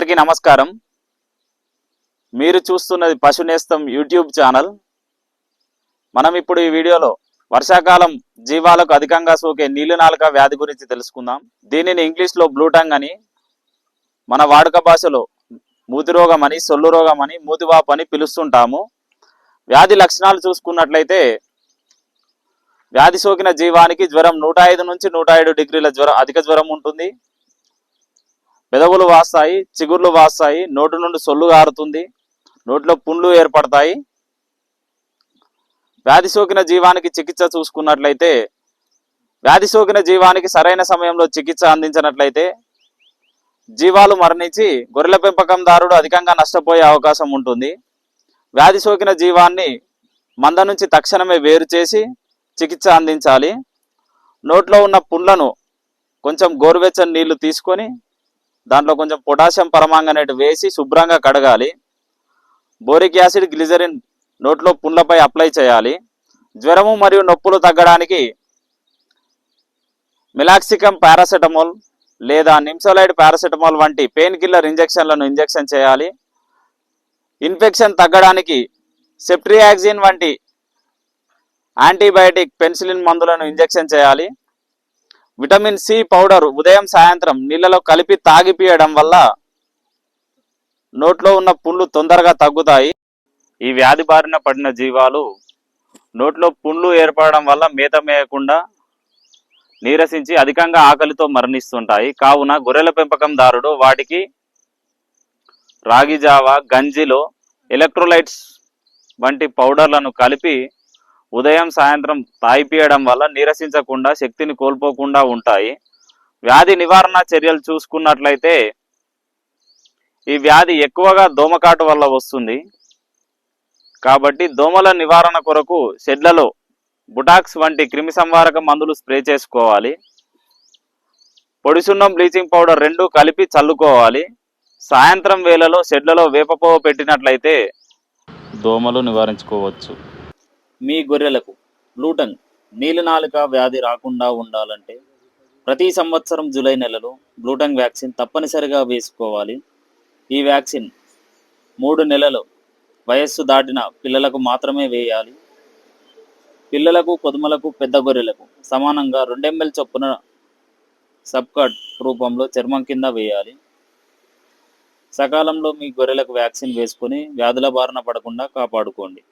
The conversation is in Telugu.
నమస్కారం. మీరు చూస్తున్నది పశునేస్తం యూట్యూబ్ ఛానల్. మనం ఇప్పుడు ఈ వీడియోలో వర్షాకాలం జీవాలకు అధికంగా సోకే నీళ్ళు నాలుక వ్యాధి గురించి తెలుసుకుందాం. దీనిని ఇంగ్లీష్లో బ్లూటంగ్ అని మన వాడుక భాషలో మూతి రోగం అని సొల్లు రోగం అని మూతివాపు అని పిలుస్తుంటాము. వ్యాధి లక్షణాలు చూసుకున్నట్లయితే వ్యాధి సోకిన జీవానికి జ్వరం నూట ఐదు నుంచి నూట ఏడు డిగ్రీల జ్వరం అధిక జ్వరం ఉంటుంది. పెదవులు వాస్తాయి చిగుర్లు వాస్తాయి నోటి నుండి సొల్లు గారుతుంది నోట్లో పుండ్లు ఏర్పడతాయి. వ్యాధి సోకిన జీవానికి చికిత్స చూసుకున్నట్లయితే వ్యాధి సోకిన జీవానికి సరైన సమయంలో చికిత్స అందించినట్లయితే జీవాలు మరణించి గొర్రెల పెంపకందారుడు అధికంగా నష్టపోయే అవకాశం ఉంటుంది. వ్యాధి సోకిన జీవాన్ని మంద నుంచి తక్షణమే వేరు చేసి చికిత్స అందించాలి. నోట్లో ఉన్న పుండ్లను కొంచెం గోరువెచ్చని నీళ్ళు తీసుకొని దాంట్లో కొంచెం పొటాషియం పరమాంగనేట్ వేసి శుభ్రంగా కడగాలి. బోరిక్ యాసిడ్ గ్లిజరిన్ నోట్లో పుండ్లపై అప్లై చేయాలి. జ్వరము మరియు నొప్పులు తగ్గడానికి మిలాక్సికమ్ పారాసెటమాల్ లేదా నిమ్సోలైడ్ పారాసెటమాల్ వంటి పెయిన్ కిల్లర్ ఇంజెక్షన్లను ఇంజెక్షన్ చేయాలి. ఇన్ఫెక్షన్ తగ్గడానికి సెప్ట్రియాక్సిన్ వంటి యాంటీబయాటిక్ పెన్సిలిన్ మందులను ఇంజెక్షన్ చేయాలి. విటమిన్ సి పౌడర్ ఉదయం సాయంత్రం నీళ్ళలో కలిపి తాగిపియడం వల్ల నోట్లో ఉన్న పుండ్లు తొందరగా తగ్గుతాయి. ఈ వ్యాధి బారిన పడిన జీవాలు నోట్లో పుండ్లు ఏర్పడడం వల్ల మేత మేయకుండా నీరసించి అధికంగా ఆకలితో మరణిస్తుంటాయి. కావున గొర్రెల పెంపకందారుడు వాటికి రాగి జావ గంజిలో ఎలక్ట్రోలైట్స్ వంటి పౌడర్లను కలిపి ఉదయం సాయంత్రం తాగిపియడం వల్ల నీరసించకుండా శక్తిని కోల్పోకుండా ఉంటాయి. వ్యాధి నివారణ చర్యలు చూసుకున్నట్లయితే ఈ వ్యాధి ఎక్కువగా దోమకాటు వల్ల వస్తుంది. కాబట్టి దోమల నివారణ కొరకు షెడ్లలో బుటాక్స్ వంటి క్రిమి సంవారక మందులు స్ప్రే చేసుకోవాలి. పొడిసున్నం బ్లీచింగ్ పౌడర్ రెండు కలిపి చల్లుకోవాలి. సాయంత్రం వేళలో షెడ్లలో వేపపోవ పెట్టినట్లయితే దోమలు నివారించుకోవచ్చు. మీ గొర్రెలకు బ్లూటంగ్ నీలినాలుక వ్యాధి రాకుండా ఉండాలంటే ప్రతి సంవత్సరం జూలై నెలలో బ్లూటంగ్ వ్యాక్సిన్ తప్పనిసరిగా వేసుకోవాలి. ఈ వ్యాక్సిన్ మూడు నెలలు వయస్సు దాటిన పిల్లలకు మాత్రమే వేయాలి. పిల్లలకు కొదుమలకు పెద్ద గొర్రెలకు సమానంగా రెండెంఎల్ చొప్పున సబ్కట్ రూపంలో చర్మం కింద వేయాలి. సకాలంలో మీ గొర్రెలకు వ్యాక్సిన్ వేసుకుని వ్యాధుల బారిన పడకుండా కాపాడుకోండి.